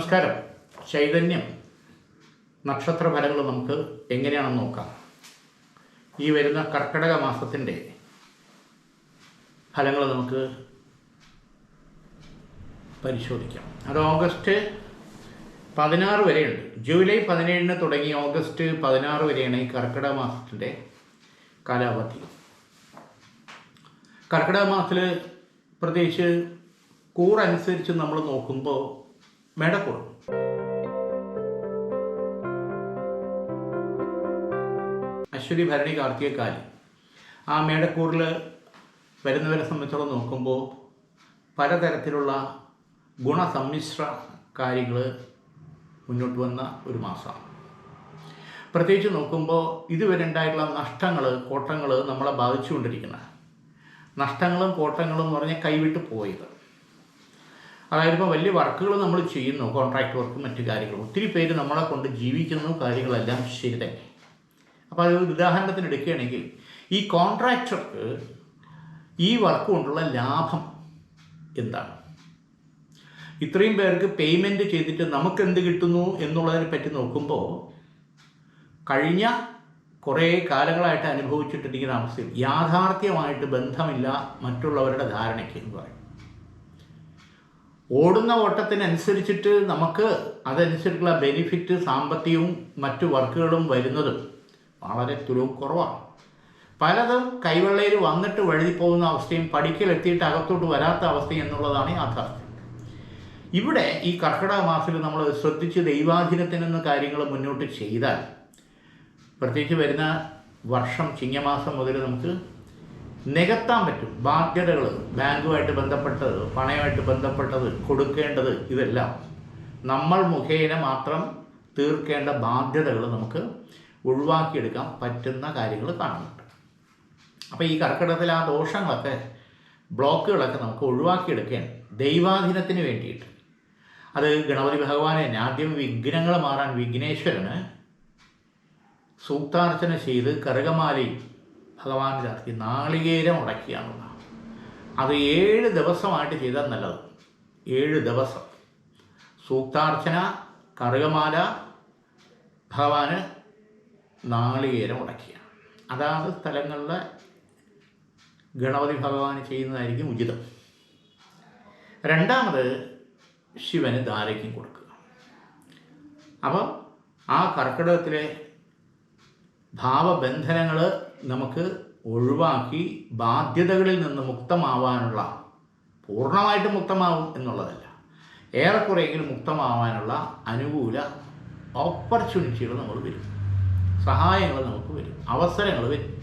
നമസ്കാരം. ചൈതന്യം. നക്ഷത്ര ഫലങ്ങൾ നമുക്ക് എങ്ങനെയാണെന്ന് നോക്കാം. ഈ വരുന്ന കർക്കിടക മാസത്തിന്റെ ഫലങ്ങൾ നമുക്ക് പരിശോധിക്കാം. അത് ഓഗസ്റ്റ് പതിനാറ് വരെയുണ്ട്. ജൂലൈ പതിനേഴിന് തുടങ്ങി ഓഗസ്റ്റ് പതിനാറ് വരെയാണ് ഈ കർക്കിടക മാസത്തിന്റെ കാലാവധി. കർക്കിടക മാസത്തിൽ പ്രത്യേകിച്ച് കൂറനുസരിച്ച് നമ്മൾ നോക്കുമ്പോൾ മേടക്കൂർ അശ്വതി ഭരണി കാർത്തികക്കാലി ആ മേടക്കൂറിൽ വരുന്നവരെ സംബന്ധിച്ചോളം നോക്കുമ്പോൾ പലതരത്തിലുള്ള ഗുണസമ്മിശ്ര കാര്യങ്ങൾ മുന്നോട്ട് വന്ന ഒരു മാസമാണ് പ്രത്യേകിച്ച് നോക്കുമ്പോൾ ഇതുവരെ ഉണ്ടായിട്ടുള്ള നഷ്ടങ്ങൾ കോട്ടങ്ങൾ നമ്മളെ ബാധിച്ചുകൊണ്ടിരിക്കുന്ന നഷ്ടങ്ങളും കോട്ടങ്ങളും എന്ന് പറഞ്ഞാൽ കൈവിട്ട് പോയത്. അതായത് ഇപ്പോൾ വലിയ വർക്കുകൾ നമ്മൾ ചെയ്യുന്നു കോൺട്രാക്ട് വർക്കും മറ്റു കാര്യങ്ങളും. ഒത്തിരി പേര് നമ്മളെ കൊണ്ട് ജീവിക്കുന്നു കാര്യങ്ങളെല്ലാം ശരി തന്നെ. അപ്പോൾ അത് ഉദാഹരണത്തിന് എടുക്കുകയാണെങ്കിൽ ഈ കോൺട്രാക്ടർക്ക് ഈ വർക്ക് കൊണ്ടുള്ള ലാഭം എന്താണ്? ഇത്രയും പേർക്ക് പേയ്മെന്റ് ചെയ്തിട്ട് നമുക്ക് എന്ത് കിട്ടുന്നു എന്നുള്ളതിനെ പറ്റി നോക്കുമ്പോൾ കഴിഞ്ഞ കുറേ കാലങ്ങളായിട്ട് അനുഭവിച്ചിട്ടിരിക്കുന്ന അവസ്ഥയിൽ യാഥാർത്ഥ്യമായിട്ട് ബന്ധമില്ല മറ്റുള്ളവരുടെ ധാരണയ്ക്ക് എന്ന് പറയും. ഓടുന്ന ഓട്ടത്തിനനുസരിച്ചിട്ട് നമുക്ക് അതനുസരിച്ചുള്ള ബെനിഫിറ്റ് സാമ്പത്തികവും മറ്റു വർക്കുകളും വരുന്നതും വളരെ തുലവും കുറവാണ്. പലതും കൈവെള്ളയിൽ വന്നിട്ട് വഴുതി പോകുന്ന അവസ്ഥയും പഠിക്കലെത്തിയിട്ട് അകത്തോട്ട് വരാത്ത അവസ്ഥയും എന്നുള്ളതാണ് യാഥാർത്ഥ്യം. ഇവിടെ ഈ കർക്കിടക മാസത്തിൽ നമ്മൾ ശ്രദ്ധിച്ച് ദൈവാധീനത്തിനെന്ന കാര്യങ്ങൾ മുന്നോട്ട് ചെയ്താൽ പ്രത്യേകിച്ച് വരുന്ന വർഷം ചിങ്ങമാസം മുതൽ നമുക്ക് നികത്താൻ പറ്റും. ബാധ്യതകൾ ബാങ്കുമായിട്ട് ബന്ധപ്പെട്ടത് പണയമായിട്ട് ബന്ധപ്പെട്ടത് കൊടുക്കേണ്ടത് ഇതെല്ലാം നമ്മൾ മുഖേന മാത്രം തീർക്കേണ്ട ബാധ്യതകൾ നമുക്ക് ഒഴിവാക്കിയെടുക്കാൻ പറ്റുന്ന കാര്യങ്ങൾ കാണുന്നുണ്ട്. അപ്പോൾ ഈ കർക്കിടത്തിൽ ആ ദോഷങ്ങളൊക്കെ ബ്ലോക്കുകളൊക്കെ നമുക്ക് ഒഴിവാക്കിയെടുക്കാൻ ദൈവാധീനത്തിന് വേണ്ടിയിട്ട്. അത് ഗണപതി ഭഗവാനെ ആദ്യം വിഘ്നങ്ങൾ മാറാൻ വിഘ്നേശ്വരന് സൂക്താർച്ചന ചെയ്ത് കറുകമാലയും ഭഗവാൻ ചാർത്തി നാളികേരം ഉടക്കിയാണുള്ള അത് ഏഴ് ദിവസമായിട്ട് ചെയ്താൽ നല്ലത്. ഏഴ് ദിവസം. സൂക്താർച്ചന കറുകമാല ഭഗവാന് നാളികേരം ഉടക്കിയ അതാത് സ്ഥലങ്ങളിലെ ഗണപതി ഭഗവാന് ചെയ്യുന്നതായിരിക്കും ഉചിതം. രണ്ടാമത് ശിവന് ധാരയ്ക്കും കൊടുക്കുക. അപ്പം ആ കർക്കിടകത്തിലെ ഭാവബന്ധനങ്ങൾ നമുക്ക് ഒഴിവാക്കി ബാധ്യതകളിൽ നിന്ന് മുക്തമാവാനുള്ള പൂർണമായിട്ടും മുക്തമാവും എന്നുള്ളതല്ല. ഏറെക്കുറെയെങ്കിലും മുക്തമാവാനുള്ള അനുകൂല ഓപ്പർച്യൂണിറ്റികൾ നമ്മൾ വരും. സഹായങ്ങൾ നമുക്ക് വരും. അവസരങ്ങൾ വരും.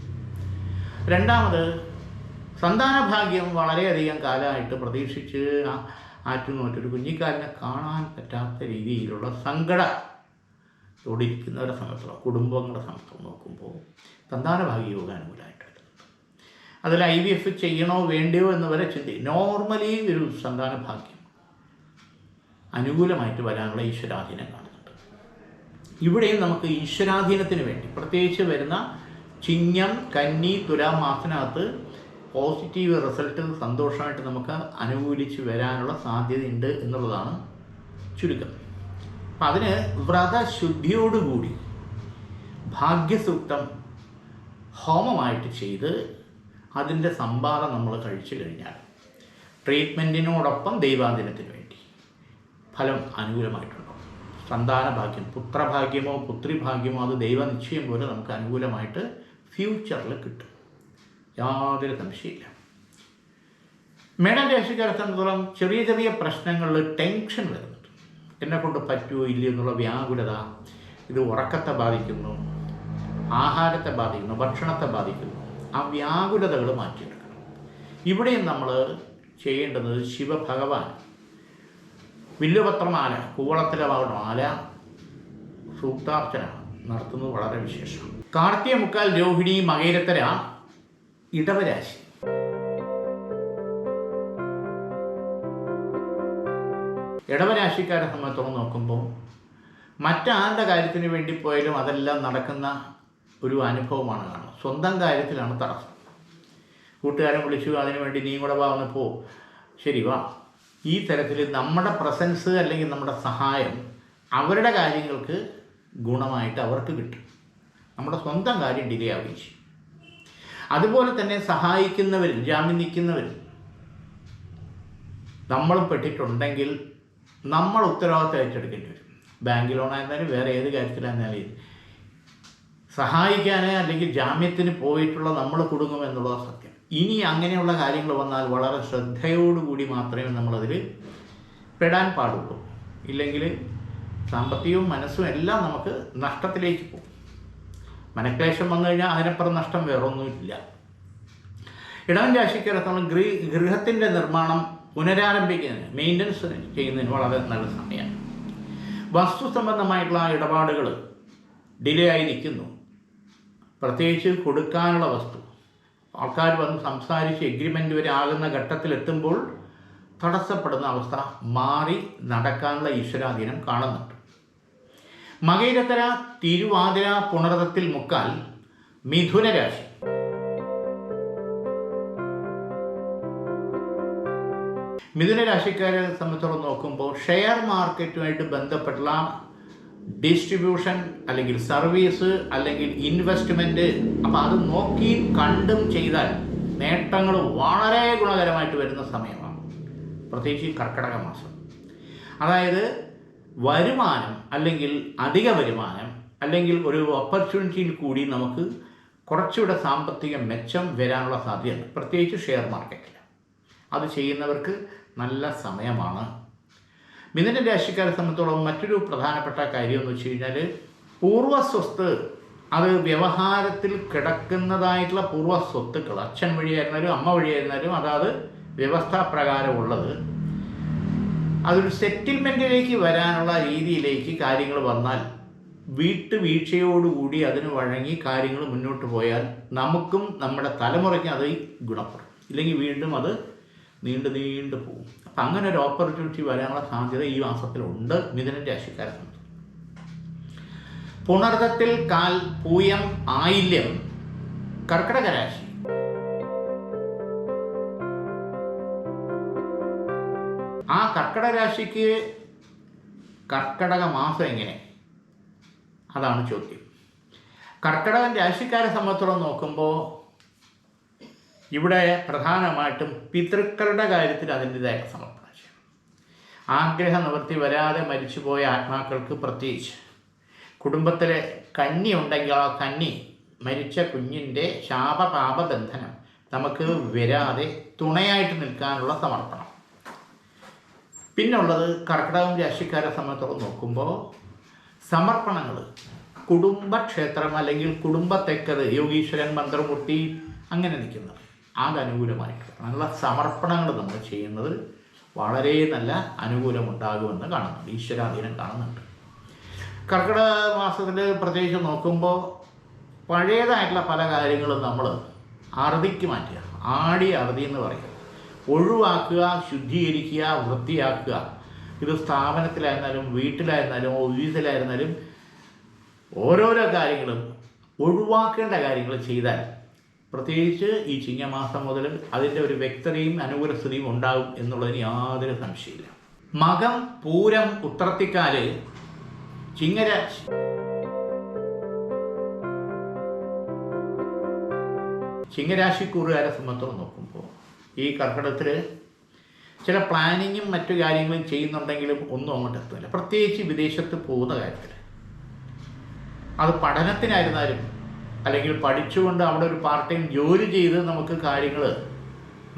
രണ്ടാമത് സന്താനഭാഗ്യം വളരെയധികം കാലമായിട്ട് പ്രതീക്ഷിച്ച് ആറ്റുനോറ്റൊരു കുഞ്ഞിക്കാലിനെ കാണാൻ പറ്റാത്ത രീതിയിലുള്ള സങ്കട ോടിരിക്കുന്നവരെ സമയത്തുള്ള കുടുംബങ്ങളുടെ സമയത്ത് നോക്കുമ്പോൾ സന്താനഭാഗ്യ യോഗ അനുകൂലമായിട്ട് അതിൽ ഐ വി എഫ് ചെയ്യണോ വേണ്ടയോ എന്ന് വരെ ചിന്തി. നോർമലി ഒരു സന്താനഭാഗ്യം അനുകൂലമായിട്ട് വരാനുള്ള ഈശ്വരാധീനം കാണുന്നുണ്ട്. ഇവിടെയും നമുക്ക് ഈശ്വരാധീനത്തിന് വേണ്ടി പ്രത്യേകിച്ച് വരുന്ന ചിങ്ങം കന്നി തുലാം മാസത്തിനകത്ത് പോസിറ്റീവ് റിസൾട്ട് സന്തോഷമായിട്ട് നമുക്ക് അനുകൂലിച്ച് വരാനുള്ള സാധ്യതയുണ്ട് എന്നുള്ളതാണ് ചുരുക്കം. അപ്പം അതിന് വ്രതശുദ്ധിയോടുകൂടി ഭാഗ്യസൂക്തം ഹോമമായിട്ട് ചെയ്ത് അതിന്റെ സംഭാരം നമ്മൾ കഴിച്ചു കഴിഞ്ഞാൽ ട്രീറ്റ്മെന്റിനോടൊപ്പം ദൈവാദിനത്തിന് വേണ്ടി ഫലം അനുകൂലമായിട്ടുണ്ടോ? സന്താനഭാഗ്യം പുത്രഭാഗ്യമോ പുത്രിഭാഗ്യമോ അത് ദൈവനിശ്ചയം പോലെ നമുക്ക് അനുകൂലമായിട്ട് ഫ്യൂച്ചറിൽ കിട്ടും. യാതൊരു സംശയമില്ല മേഡം രാശിക്കാരെ സംബന്ധിച്ചോളം ചെറിയ ചെറിയ പ്രശ്നങ്ങളിൽ ടെൻഷൻ വരുന്നുണ്ട്. എന്നെ കൊണ്ട് പറ്റുമോ ഇല്ലയോ എന്നുള്ള വ്യാകുലത ഇത് ഉറക്കത്തെ ബാധിക്കുന്നു ആഹാരത്തെ ബാധിക്കുന്നു ഭക്ഷണത്തെ ബാധിക്കുന്നു. ആ വ്യാകുലതകൾ മാറ്റിയെടുക്കണം. ഇവിടെയും നമ്മൾ ചെയ്യേണ്ടത് ശിവഭഗവാൻ. വില്ലുപത്രമാല കൂവളത്തിലെ മാല സൂക്താർച്ചന നടത്തുന്നത് വളരെ വിശേഷം കാർത്തിക മുക്കാൽ രോഹിണി മകേരത്തര ഇടവരാശി. ഇടവരാശിക്കാരെ സംബന്ധിച്ചോളം നോക്കുമ്പോൾ മറ്റാരുടെ കാര്യത്തിന് വേണ്ടി പോയാലും അതെല്ലാം നടക്കുന്ന ഒരു അനുഭവമാണ് കാണുന്നത്. സ്വന്തം കാര്യത്തിലാണ് തടസ്സം. കൂട്ടുകാരൻ വിളിച്ചു അതിനു വേണ്ടി നീ കൂടെ വാ പോ. ശരി വാ. ഈ തരത്തിൽ നമ്മുടെ പ്രസൻസ് അല്ലെങ്കിൽ നമ്മുടെ സഹായം അവരുടെ കാര്യങ്ങൾക്ക് ഗുണമായിട്ട് അവർക്ക് കിട്ടും. നമ്മുടെ സ്വന്തം കാര്യം ഡിലേ ആവുകയും ചെയ്യും. അതുപോലെ തന്നെ സഹായിക്കുന്നവരും ജാമ്യം നിൽക്കുന്നവരും നമ്മൾ പെട്ടിട്ടുണ്ടെങ്കിൽ നമ്മൾ ഉത്തരവാദിത്തം ഏറ്റെടുക്കേണ്ടി വരും. ബാങ്ക് ലോണായിരുന്നാലും വേറെ ഏത് കാര്യത്തിലായിരുന്നാലും സഹായിക്കാൻ അല്ലെങ്കിൽ ജാമ്യത്തിന് പോയിട്ടുള്ള നമ്മൾ കുടുങ്ങുമെന്നുള്ളത് സത്യം. ഇനി അങ്ങനെയുള്ള കാര്യങ്ങൾ വന്നാൽ വളരെ ശ്രദ്ധയോടുകൂടി മാത്രമേ നമ്മളതിൽ പെടാൻ പാടുള്ളൂ. ഇല്ലെങ്കിൽ സാമ്പത്തികവും മനസ്സും എല്ലാം നമുക്ക് നഷ്ടത്തിലേക്ക് പോകും. മനക്ലേശം വന്നു കഴിഞ്ഞാൽ അതിനപ്പുറം നഷ്ടം വേറൊന്നുമില്ല. ഇടവൻ രാശിക്കാരത്തോളം ഗൃഹ ഗൃഹത്തിന്റെ നിർമ്മാണം പുനരാരംഭിക്കുന്നതിന് മെയിന്റനൻസ് ചെയ്യുന്നതിന് വളരെ നല്ല സമയമാണ്. വസ്തു സംബന്ധമായിട്ടുള്ള ഇടപാടുകൾ ഡിലേ ആയി നിൽക്കുന്നു. പ്രത്യേകിച്ച് കൊടുക്കാനുള്ള വസ്തു. ആൾക്കാർ വന്ന് സംസാരിച്ച് എഗ്രിമെന്റ് വരെ ആകുന്ന ഘട്ടത്തിലെത്തുമ്പോൾ തടസ്സപ്പെടുന്ന അവസ്ഥ മാറി നടക്കാനുള്ള ഈശ്വരാധീനം കാണുന്നുണ്ട്. മകയിരത്തര തിരുവാതിര പുണർതത്തിൽ മുക്കാൽ മിഥുനരാശി രാശി. മിഥുന സംബന്ധിച്ചോളം നോക്കുമ്പോൾ ഷെയർ മാർക്കറ്റുമായിട്ട് ബന്ധപ്പെട്ടുള്ള ഡിസ്ട്രിബ്യൂഷൻ അല്ലെങ്കിൽ സർവീസ് അല്ലെങ്കിൽ ഇൻവെസ്റ്റ്മെന്റ് അപ്പോൾ അത് നോക്കിയും കണ്ടും ചെയ്താൽ നേട്ടങ്ങൾ വളരെ ഗുണകരമായിട്ട് വരുന്ന സമയമാണ്. പ്രത്യേകിച്ച് ഈ കർക്കിടക മാസം. അതായത് വരുമാനം അല്ലെങ്കിൽ അധിക വരുമാനം അല്ലെങ്കിൽ ഒരു ഓപ്പർച്യൂണിറ്റിയിൽ കൂടി നമുക്ക് കുറച്ചുകൂടെ സാമ്പത്തിക മെച്ചം വരാനുള്ള സാധ്യത പ്രത്യേകിച്ച് ഷെയർ മാർക്കറ്റിൽ. അത് ചെയ്യുന്നവർക്ക് നല്ല സമയമാണ്. മിഥുന രാശിക്കാരെ സംബന്ധിച്ചോളം മറ്റൊരു പ്രധാനപ്പെട്ട കാര്യം എന്ന് വെച്ച് കഴിഞ്ഞാൽ പൂർവസ്വത്ത് അത് വ്യവഹാരത്തിൽ കിടക്കുന്നതായിട്ടുള്ള പൂർവ സ്വത്തുക്കൾ അച്ഛൻ വഴിയായിരുന്നാലും അമ്മ വഴിയായിരുന്നാലും അതാത് വ്യവസ്ഥാപ്രകാരമുള്ളത്. അതൊരു സെറ്റിൽമെന്റിലേക്ക് വരാനുള്ള രീതിയിലേക്ക് കാര്യങ്ങൾ വന്നാൽ വീട്ടുവീഴ്ചയോടുകൂടി അതിന് വഴങ്ങി കാര്യങ്ങൾ മുന്നോട്ട് പോയാൽ നമുക്കും നമ്മുടെ തലമുറയ്ക്കും അത് ഗുണപ്പെടും. ഇല്ലെങ്കിൽ വീണ്ടും അത് നീണ്ടു നീണ്ടു പോകും. അപ്പം അങ്ങനെ ഒരു ഓപ്പർച്യൂണിറ്റി വരാനുള്ള സാധ്യത ഈ മാസത്തിലുണ്ട്. മിഥുനൻ രാശിക്കാരനുണ്ട് പുണർത്തത്തിൽ കാൽ പൂയം ആയില്യം. കർക്കിടക രാശി. ആ കർക്കിടക രാശിക്ക് കർക്കിടക മാസം എങ്ങനെ? അതാണ് ചോദ്യം. കർക്കിടകൻ രാശിക്കാരെ സംബന്ധിച്ചിടത്തോളം നോക്കുമ്പോൾ ഇവിടെ പ്രധാനമായിട്ടും പിതൃക്കളുടെ കാര്യത്തിൽ അതിന്റെതായ സമർപ്പണം ആഗ്രഹ നിവൃത്തി വരാതെ മരിച്ചുപോയ ആത്മാക്കൾക്ക് പ്രത്യേകിച്ച്. കുടുംബത്തിലെ കന്നി ഉണ്ടെങ്കിൽ ആ കന്നി മരിച്ച കുഞ്ഞിന്റെ ശാപപാപബന്ധനം നമുക്ക് വരാതെ തുണയായിട്ട് നിൽക്കാനുള്ള സമർപ്പണം. പിന്നുള്ളത് കർക്കിടകം രാശിക്കാരെ സംബന്ധിച്ചോളം നോക്കുമ്പോൾ സമർപ്പണങ്ങൾ കുടുംബക്ഷേത്രം അല്ലെങ്കിൽ കുടുംബത്തെക്കത് യോഗീശ്വരൻ മന്ത്രമുട്ടി അങ്ങനെ നിൽക്കുന്നത് അതനുകൂലമായിട്ട് നല്ല സമർപ്പണങ്ങൾ നമ്മൾ ചെയ്യുന്നത് വളരെ നല്ല അനുകൂലമുണ്ടാകുമെന്ന് കാണുന്നുണ്ട്. ഈശ്വരാധീനം കാണുന്നുണ്ട്. കർക്കിടക മാസത്തിൽ പ്രത്യേകിച്ച് നോക്കുമ്പോൾ പഴയതായിട്ടുള്ള പല കാര്യങ്ങളും നമ്മൾ അറുതിക്ക് മാറ്റുക. ആടി അറുതി എന്ന് പറയും ഒഴിവാക്കുക ശുദ്ധീകരിക്കുക വൃത്തിയാക്കുക. ഇത് സ്ഥാപനത്തിലായിരുന്നാലും വീട്ടിലായിരുന്നാലും ഓഫീസിലായിരുന്നാലും ഓരോരോ കാര്യങ്ങളും ഒഴിവാക്കേണ്ട കാര്യങ്ങൾ ചെയ്താൽ പ്രത്യേകിച്ച് ഈ ചിങ്ങമാസം മുതൽ അതിന്റെ ഒരു വ്യക്തതയും അനുകൂല സ്ഥിതിയും ഉണ്ടാകും എന്നുള്ളതിന് യാതൊരു സംശയമില്ല മകം പൂരം ഉത്രത്തിക്കാൽ ചിങ്ങരാശി. ചിങ്ങരാശിക്കൂറുകാരെ സംബന്ധിച്ചോളം നോക്കുമ്പോൾ ഈ കർക്കിടത്തിൽ ചില പ്ലാനിങ്ങും മറ്റു കാര്യങ്ങളും ചെയ്യുന്നുണ്ടെങ്കിലും ഒന്നും അങ്ങോട്ട് എത്തുന്നില്ല. പ്രത്യേകിച്ച് വിദേശത്ത് പോകുന്ന കാര്യത്തിൽ അത് പഠനത്തിനായിരുന്നാലും അല്ലെങ്കിൽ പഠിച്ചുകൊണ്ട് അവിടെ ഒരു പാർട്ട് ടൈം ജോലി ചെയ്ത് നമുക്ക് കാര്യങ്ങൾ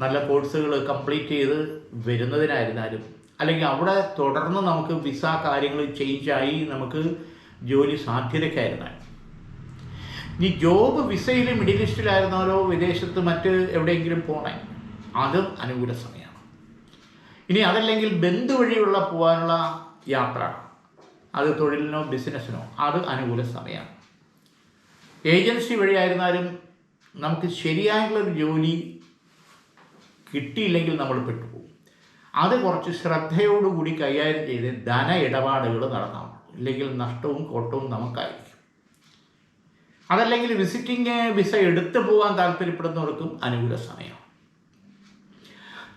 നല്ല കോഴ്സുകൾ കംപ്ലീറ്റ് ചെയ്ത് വരുന്നതിനായിരുന്നാലും അല്ലെങ്കിൽ അവിടെ തുടർന്ന് നമുക്ക് വിസ കാര്യങ്ങൾ ചേഞ്ചായി നമുക്ക് ജോലി സാധ്യതയ്ക്കായിരുന്നാലും. ഇനി ജോബ് വിസയിൽ മിഡിൽ ഈസ്റ്റിലായിരുന്നാലോ വിദേശത്ത് മറ്റ് എവിടെയെങ്കിലും പോകണേ അതും അനുകൂല സമയമാണ്. ഇനി അതല്ലെങ്കിൽ ബന്ധു വഴിയുള്ള പോകാനുള്ള യാത്ര അത് തൊഴിലിനോ ബിസിനസ്സിനോ അത് അനുകൂല സമയമാണ്. ഏജൻസി വഴിയായിരുന്നാലും നമുക്ക് ശരിയായിട്ടുള്ളൊരു ജോലി കിട്ടിയില്ലെങ്കിൽ നമ്മൾ പെട്ടുപോകും. അത് കുറച്ച് ശ്രദ്ധയോടുകൂടി കൈകാര്യം ചെയ്ത് ധന ഇടപാടുകൾ നടത്താം ഇല്ലെങ്കിൽ നഷ്ടവും കോട്ടവും നമുക്കായിരിക്കും. അതല്ലെങ്കിൽ വിസിറ്റിംഗ് വിസ എടുത്തു പോകാൻ താല്പര്യപ്പെടുന്നവർക്കും അനുകൂല സമയമാണ്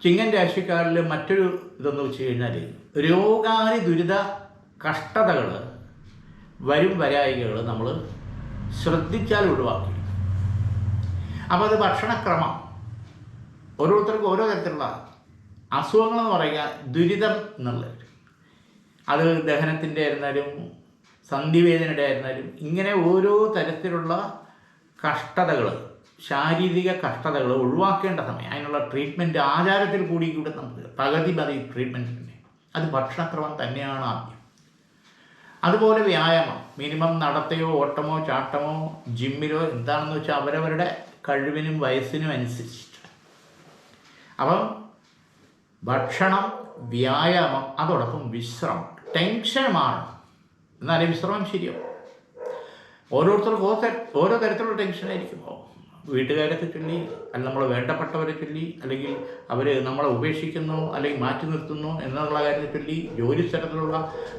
ചിങ്ങൻ രാശിക്കാരിൽ മറ്റൊരു ഇതെന്ന് വെച്ച് കഴിഞ്ഞാൽ രോഗാതി ദുരിത കഷ്ടതകൾ വരും വരായികകൾ നമ്മൾ ശ്രദ്ധിച്ചാൽ ഒഴിവാക്കി. അപ്പോൾ അത് ഭക്ഷണക്രമം. ഓരോരുത്തർക്കും ഓരോ തരത്തിലുള്ള അസുഖങ്ങളെന്ന് പറയുക ദുരിതം എന്നുള്ളത്. അത് ദഹനത്തിന്റെ ആയിരുന്നാലും സന്ധിവേദനയുടെ ആയിരുന്നാലും ഇങ്ങനെ ഓരോ തരത്തിലുള്ള കഷ്ടതകൾ ശാരീരിക കഷ്ടതകൾ ഒഴിവാക്കേണ്ട സമയം. അതിനുള്ള ട്രീറ്റ്മെന്റ് ആചാരത്തിൽ കൂടി കൂടെ നമുക്ക് പകുതി ട്രീറ്റ്മെന്റ് തന്നെ. അത് ഭക്ഷണക്രമം തന്നെയാണ് ആദ്യം. അതുപോലെ വ്യായാമം. മിനിമം നടത്തയോ ഓട്ടമോ ചാട്ടമോ ജിമ്മിലോ എന്താണെന്ന് വെച്ചാൽ അവരവരുടെ കഴിവിനും വയസ്സിനും അനുസരിച്ചിട്ട്. അപ്പം ഭക്ഷണം വ്യായാമം അതോടൊപ്പം വിശ്രമം. ടെൻഷൻ മാറണം എന്നാലേ വിശ്രമം ശരിയാവും. ഓരോരുത്തർക്കും ഓരോ ഓരോ തരത്തിലുള്ള ടെൻഷനായിരിക്കും. ഓ, വീട്ടുകാരൊക്കെ ചൊല്ലി അല്ല നമ്മൾ വേണ്ടപ്പെട്ടവരെ ചൊല്ലി അല്ലെങ്കിൽ അവർ നമ്മളെ ഉപേക്ഷിക്കുന്നു അല്ലെങ്കിൽ മാറ്റി നിർത്തുന്നു എന്നുള്ള കാര്യത്തെ ചൊല്ലി ജോലി സ്ഥലത്തിലുള്ള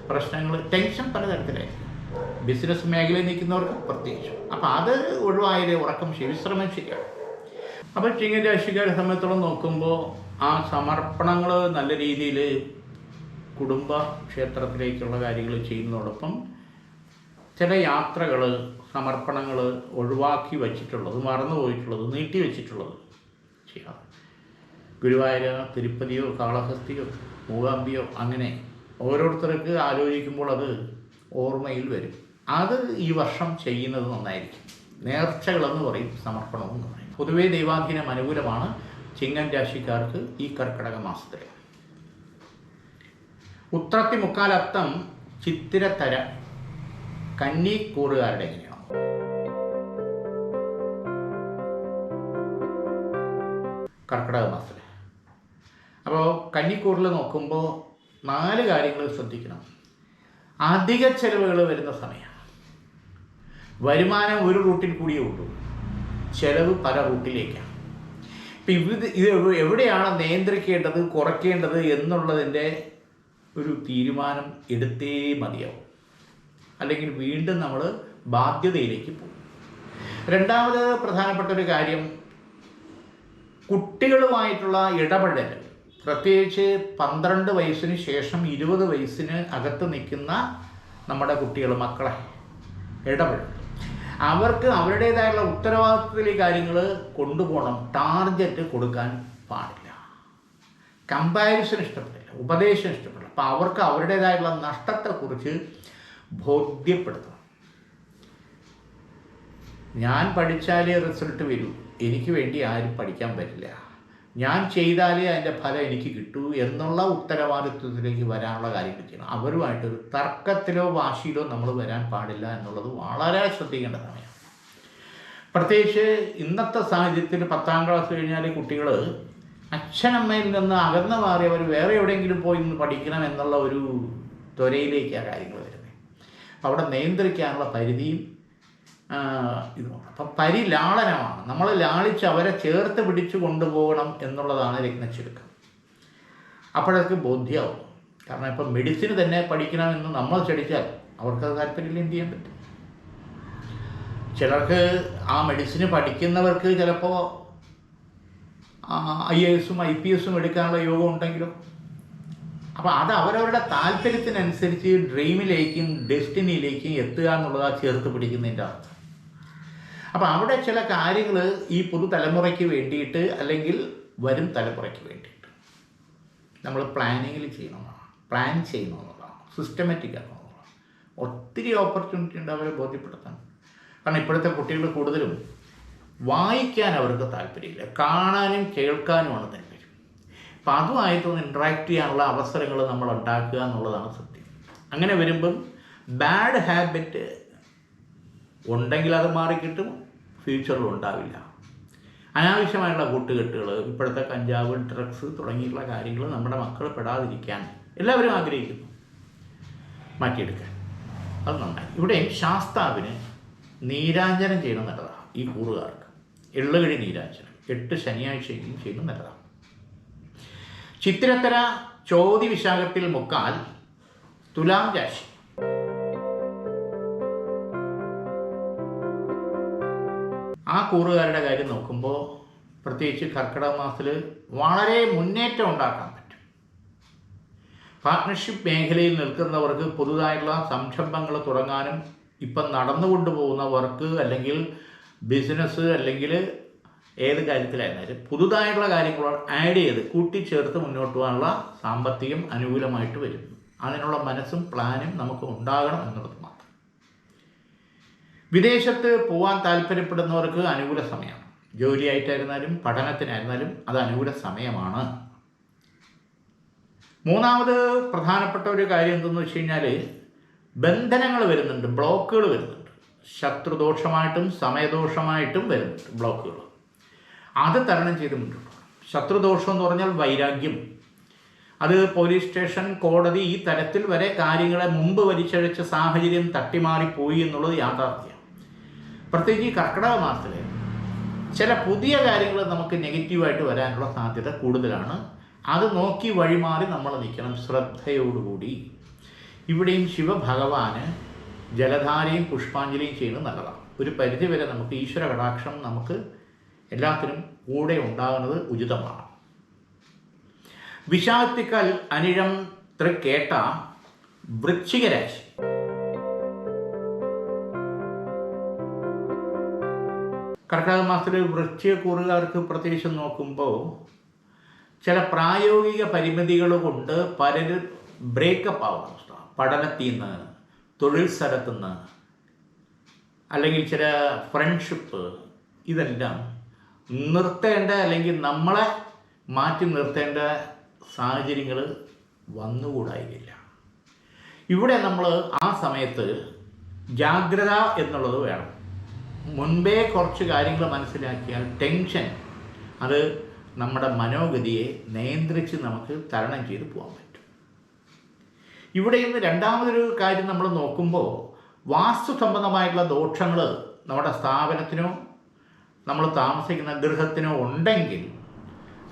പ്രശ്നങ്ങൾ ടെൻഷൻ പലതരത്തിലായിരിക്കും. ബിസിനസ് മേഖലയിൽ നിൽക്കുന്നവർക്ക് പ്രത്യേകിച്ചും. അപ്പം അത് ഒഴിവായാലേ ഉറക്കം ശരി വിശ്രമം ശരിയാണ് അപ്പോൾ ചിങ്ങ രാശിക്കാരെ സംബന്ധിച്ചോളം നോക്കുമ്പോൾ ആ സമർപ്പണങ്ങൾ നല്ല രീതിയിൽ കുടുംബ ക്ഷേത്രത്തിലേക്കുള്ള കാര്യങ്ങൾ ചെയ്യുന്നതോടൊപ്പം ചില യാത്രകൾ സമർപ്പണങ്ങൾ ഒഴിവാക്കി വച്ചിട്ടുള്ളത് മറന്നു പോയിട്ടുള്ളത് നീട്ടി വെച്ചിട്ടുള്ളത് ചെയ്യാം. ഗുരുവായൂർ തിരുപ്പതിയോ കാളഹസ്തിയോ മൂകാംബിയോ അങ്ങനെ ഓരോരുത്തർക്ക് ആലോചിക്കുമ്പോൾ അത് ഓർമ്മയിൽ വരും. അത് ഈ വർഷം ചെയ്യുന്നത് നന്നായിരിക്കും. നേർച്ചകളെന്ന് പറയും സമർപ്പണം എന്ന് പറയും. പൊതുവേ ദൈവാധീനം അനുകൂലമാണ്. ചിങ്ങൻ രാശിക്കാർക്ക് ഈ കർക്കിടക മാസത്തിൽ ഉത്രത്തി മുക്കാലത്തം ചിത്തിരത്തര കന്നിക്കൂറുകാരുടെ എങ്ങനെയാണ് കർക്കിടക മാസത്തിൽ അപ്പോൾ കന്നിക്കൂറിൽ നോക്കുമ്പോൾ നാല് കാര്യങ്ങൾ ശ്രദ്ധിക്കണം. അധിക ചെലവുകൾ വരുന്ന സമയമാണ് വരുമാനം ഒരു റൂട്ടിൽ കൂടിയേ ഉള്ളൂ. ചെലവ് പല റൂട്ടിലേക്കാണ് ഇപ്പം ഇത് ഇത് എവിടെയാണ് നിയന്ത്രിക്കേണ്ടത് കുറയ്ക്കേണ്ടത് എന്നുള്ളതിന്റെ ഒരു തീരുമാനം എടുത്തേ മതിയാവും. അല്ലെങ്കിൽ വീണ്ടും നമ്മൾ ബാധ്യതയിലേക്ക് പോകും. രണ്ടാമത് പ്രധാനപ്പെട്ട ഒരു കാര്യം കുട്ടികളുമായിട്ടുള്ള ഇടപെടൽ പ്രത്യേകിച്ച് പന്ത്രണ്ട് വയസ്സിന് ശേഷം ഇരുപത് വയസ്സിന് അകത്ത് നിൽക്കുന്ന നമ്മുടെ കുട്ടികൾ മക്കളെ ഇടപെടൽ അവർക്ക് അവരുടേതായുള്ള ഉത്തരവാദിത്തത്തിലെ കാര്യങ്ങൾ കൊണ്ടുപോകണം. ടാർഗറ്റ് കൊടുക്കാൻ പാടില്ല. കമ്പാരിസൺ ഇഷ്ടപ്പെടില്ല ഉപദേശം ഇഷ്ടപ്പെടില്ല. അപ്പോൾ അവർക്ക് അവരുടേതായുള്ള നഷ്ടത്തെക്കുറിച്ച് ബോധ്യപ്പെടുത്തണം. ഞാൻ പഠിച്ചാലേ റിസൾട്ട് വരൂ. എനിക്ക് വേണ്ടി ആരും പഠിക്കാൻ പറ്റില്ല. ഞാൻ ചെയ്താലേ അതിന്റെ ഫലം എനിക്ക് കിട്ടൂ എന്നുള്ള ഉത്തരവാദിത്വത്തിലേക്ക് വരാനുള്ള കാര്യങ്ങൾ ചെയ്യണം അവരുമായിട്ടൊരു തർക്കത്തിലോ വാശിയിലോ നമ്മൾ വരാൻ പാടില്ല എന്നുള്ളത് വളരെ ശ്രദ്ധിക്കേണ്ട സമയമാണ് പ്രത്യേകിച്ച് ഇന്നത്തെ സാഹചര്യത്തിൽ പത്താം ക്ലാസ് കഴിഞ്ഞാൽ കുട്ടികൾ അച്ഛനമ്മയിൽ നിന്ന് അകന്നു മാറി അവർ വേറെ എവിടെയെങ്കിലും പോയി നിന്ന് പഠിക്കണം എന്നുള്ള ഒരു ത്വരയിലേക്കാണ് കാര്യങ്ങൾ വരുന്നത്. അവിടെ നിയന്ത്രിക്കാനുള്ള പരിധിയും ഇതുമാണ് അപ്പം പരിലാളനമാണ് നമ്മൾ ലാളിച്ച് അവരെ ചേർത്ത് പിടിച്ചു കൊണ്ടുപോകണം എന്നുള്ളതാണ് രത്നച്ചുരുക്കം. അപ്പോഴൊക്കെ ബോധ്യമാവും കാരണം ഇപ്പം മെഡിസിന് തന്നെ പഠിക്കണമെന്ന് നമ്മൾ ചടിച്ചാൽ അവർക്കത് താല്പര്യമില്ല എന്ത് ചെയ്യാൻ പറ്റും? ചിലർക്ക് ആ മെഡിസിന് പഠിക്കുന്നവർക്ക് ചിലപ്പോൾ ഐ എ എസും ഐ പി എസും എടുക്കാനുള്ള യോഗം ഉണ്ടെങ്കിലും? അപ്പോൾ അത് അവരവരുടെ താല്പര്യത്തിനനുസരിച്ച് ഡ്രീമിലേക്കും ഡെസ്റ്റിനിയിലേക്കും എത്തുക എന്നുള്ളതാണ് ചേർത്ത് പിടിക്കുന്നതിന്റെ അർത്ഥം. അപ്പോൾ അവിടെ ചില കാര്യങ്ങൾ ഈ പുതുതലമുറയ്ക്ക് വേണ്ടിയിട്ട് അല്ലെങ്കിൽ വരും തലമുറയ്ക്ക് വേണ്ടിയിട്ട് നമ്മൾ പ്ലാനിങ്ങിൽ ചെയ്യണമെന്നാണ്. പ്ലാൻ ചെയ്യണമെന്നുള്ളതാണ്. സിസ്റ്റമാറ്റിക് ആണെന്നുള്ളതാണ്. ഒത്തിരി ഓപ്പർച്യൂണിറ്റി ഉണ്ട് അവരെ ബോധ്യപ്പെടുത്താൻ. കാരണം ഇപ്പോഴത്തെ കുട്ടികൾ കൂടുതലും വായിക്കാൻ അവർക്ക് താല്പര്യമില്ല. കാണാനും കേൾക്കാനുമാണ് താല്പര്യം. അപ്പം അതുമായിട്ടൊന്ന് ഇൻട്രാക്ട് ചെയ്യാനുള്ള അവസരങ്ങൾ നമ്മൾ ഉണ്ടാക്കുക എന്നുള്ളതാണ് സത്യം. അങ്ങനെ വരുമ്പം ബാഡ് ഹാബിറ്റ് ഉണ്ടെങ്കിൽ അത് മാറിക്കിട്ടും. ഫ്യൂച്ചറിൽ ഉണ്ടാവില്ല. അനാവശ്യമായുള്ള കൂട്ടുകെട്ടുകൾ ഇപ്പോഴത്തെ കഞ്ചാവ് ഡ്രഗ്സ് തുടങ്ങിയിട്ടുള്ള കാര്യങ്ങൾ നമ്മുടെ മക്കൾ പെടാതിരിക്കാൻ എല്ലാവരും ആഗ്രഹിക്കുന്നു. മാറ്റിയെടുക്കാൻ. അത് നന്നായി. ഇവിടെ ശാസ്താവിന് നീരാഞ്ജനം ചെയ്യണം നല്ലതാണ് ഈ കൂറുകാർക്ക്. എള്ളുകഴി നീരാഞ്ജനം. എട്ട് ശനിയാഴ്ചയും ചെയ്യുന്ന നല്ലതാണ് ചിത്തിരത്തര ചോതി വിശാഖത്തിൽ മുക്കാൽ തുലാം രാശി. ആ കൂറുകാരുടെ കാര്യം നോക്കുമ്പോൾ പ്രത്യേകിച്ച് കർക്കിടക മാസത്തിൽ വളരെ മുന്നേറ്റം ഉണ്ടാക്കാൻ പറ്റും. പാർട്ട്ണർഷിപ്പ് മേഖലയിൽ നിൽക്കുന്നവർക്ക് പുതുതായിട്ടുള്ള സംരംഭങ്ങൾ തുടങ്ങാനും ഇപ്പം നടന്നുകൊണ്ട് പോകുന്ന വർക്ക് അല്ലെങ്കിൽ ബിസിനസ് അല്ലെങ്കിൽ ഏത് കാര്യത്തിലായിരുന്നാലും പുതുതായിട്ടുള്ള കാര്യങ്ങൾ ആഡ് ചെയ്ത് കൂട്ടിച്ചേർത്ത് മുന്നോട്ട് പോകാനുള്ള സാമ്പത്തികം അനുകൂലമായിട്ട് വരുന്നു അതിനുള്ള മനസ്സും പ്ലാനും നമുക്ക് ഉണ്ടാകണം എന്നുള്ളത് വിദേശത്ത് പോകാൻ താല്പര്യപ്പെടുന്നവർക്ക് അനുകൂല സമയം. ജോലിയായിട്ടായിരുന്നാലും പഠനത്തിനായിരുന്നാലും അത് അനുകൂല സമയമാണ്. മൂന്നാമത് പ്രധാനപ്പെട്ട ഒരു കാര്യം എന്തെന്ന് വെച്ച് കഴിഞ്ഞാൽ ബന്ധനങ്ങൾ വരുന്നുണ്ട് ബ്ലോക്കുകൾ വരുന്നുണ്ട്. ശത്രുദോഷമായിട്ടും സമയദോഷമായിട്ടും വരുന്നുണ്ട് ബ്ലോക്കുകൾ. അത് തരണം ചെയ്ത് മുന്നോട്ട് ശത്രുദോഷം എന്ന് പറഞ്ഞാൽ വൈരാഗ്യം. അത് പോലീസ് സ്റ്റേഷൻ കോടതി ഈ തരത്തിൽ വരെ കാര്യങ്ങളെ മുമ്പ് വലിച്ചഴച്ച സാഹചര്യം തട്ടിമാറിപ്പോയി എന്നുള്ളത് യാഥാർത്ഥ്യം പ്രത്യേകിച്ച് ഈ കർക്കിടക മാസത്തിൽ ചില പുതിയ കാര്യങ്ങൾ നമുക്ക് നെഗറ്റീവായിട്ട് വരാനുള്ള സാധ്യത കൂടുതലാണ്. അത് നോക്കി വഴിമാറി നമ്മൾ നിൽക്കണം ശ്രദ്ധയോടുകൂടി. ഇവിടെയും ശിവഭഗവാന് ജലധാരയും പുഷ്പാഞ്ജലിയും ചെയ്യുന്നത് നല്ലതാണ്. ഒരു പരിധിവരെ നമുക്ക് ഈശ്വര കടാക്ഷം നമുക്ക് എല്ലാത്തിനും കൂടെ ഉണ്ടാകുന്നത് ഉചിതമാണ്. വിശാക്തിക്കൽ അനിഴം തൃക്കേട്ട വൃശ്ചികരാശി കർക്കിടക മാസത്തിൽ വൃശ്ചികക്കൂറുകാർക്ക് പ്രത്യേകിച്ച് നോക്കുമ്പോൾ ചില പ്രായോഗിക പരിമിതികൾ കൊണ്ട് പലരും ബ്രേക്കപ്പ് ആവുന്ന. പഠനത്തിൽ നിന്ന് തൊഴിൽ സ്ഥലത്തു നിന്ന് അല്ലെങ്കിൽ ചില ഫ്രണ്ട്ഷിപ്പ് ഇതെല്ലാം നിർത്തേണ്ട അല്ലെങ്കിൽ നമ്മളെ മാറ്റി നിർത്തേണ്ട സാഹചര്യങ്ങൾ വന്നുകൂടായില്ല ഇവിടെ നമ്മൾ ആ സമയത്ത് ജാഗ്രത എന്നുള്ളത് വേണം. മുൻപേ കുറച്ച് കാര്യങ്ങൾ മനസ്സിലാക്കിയാൽ ടെൻഷൻ അത് നമ്മുടെ മനോഗതിയെ നിയന്ത്രിച്ച് നമുക്ക് തരണം ചെയ്ത് പോകാൻ പറ്റും. ഇവിടെ ഇന്ന് രണ്ടാമതൊരു കാര്യം നമ്മൾ നോക്കുമ്പോൾ വാസ്തു സംബന്ധമായിട്ടുള്ള ദോഷങ്ങൾ നമ്മുടെ സ്ഥാപനത്തിനോ നമ്മൾ താമസിക്കുന്ന ഗൃഹത്തിനോ ഉണ്ടെങ്കിൽ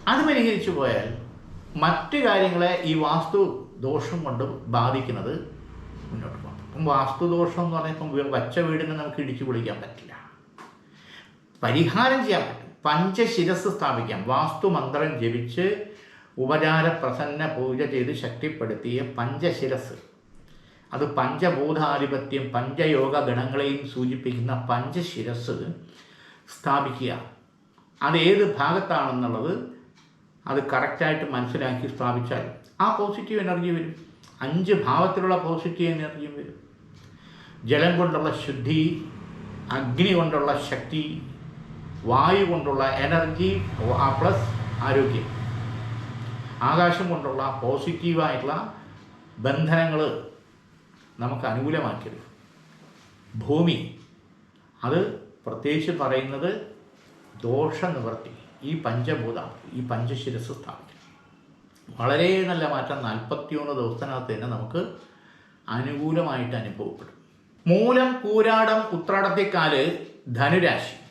അത് പരിഹരിച്ചു പോയാൽ മറ്റ് കാര്യങ്ങളെ ഈ വാസ്തു ദോഷം കൊണ്ട് ബാധിക്കുന്നത് മുന്നോട്ട് പോകാം അപ്പം വാസ്തു ദോഷം എന്ന് ഇപ്പം വച്ച വീടിനെ നമുക്ക് ഇടിച്ചു പൊളിക്കാൻ പറ്റില്ല. പരിഹാരം ചെയ്യാൻ പറ്റും. പഞ്ചശിരസ് സ്ഥാപിക്കാം. വാസ്തുമന്ത്രം ജപിച്ച് ഉപചാര പ്രസന്ന പൂജ ചെയ്ത് ശക്തിപ്പെടുത്തിയ പഞ്ചശിരസ്. അത് പഞ്ചഭൂതാധിപത്യം പഞ്ചയോഗ ഗണങ്ങളെയും സൂചിപ്പിക്കുന്ന പഞ്ചശിരസ് സ്ഥാപിക്കുക. അത് ഏത് ഭാഗത്താണെന്നുള്ളത് അത് കറക്റ്റായിട്ട് മനസ്സിലാക്കി സ്ഥാപിച്ചാൽ ആ പോസിറ്റീവ് എനർജി വരും. അഞ്ച് ഭാവത്തിലുള്ള പോസിറ്റീവ് എനർജിയും വരും. ജലം കൊണ്ടുള്ള ശുദ്ധി അഗ്നി കൊണ്ടുള്ള ശക്തി വായു കൊണ്ടുള്ള എനർജി പ്ലസ് ആരോഗ്യം. ആകാശം കൊണ്ടുള്ള പോസിറ്റീവായിട്ടുള്ള ബന്ധനങ്ങൾ നമുക്ക് അനുകൂലമാക്കരുത് ഭൂമി അത് പ്രത്യേകിച്ച് പറയുന്നത് ദോഷനിവർത്തി ഈ പഞ്ചഭൂതം ഈ പഞ്ചശിരസ് സ്ഥാപിക്കും. വളരെ നല്ല മാറ്റം നാൽപ്പത്തിയൊന്ന് ദിവസത്തിനകത്ത് തന്നെ നമുക്ക് അനുകൂലമായിട്ട് അനുഭവപ്പെടും. മൂലം കൂരാടം ഉത്രാടത്തേക്കാൽ ധനുരാശി.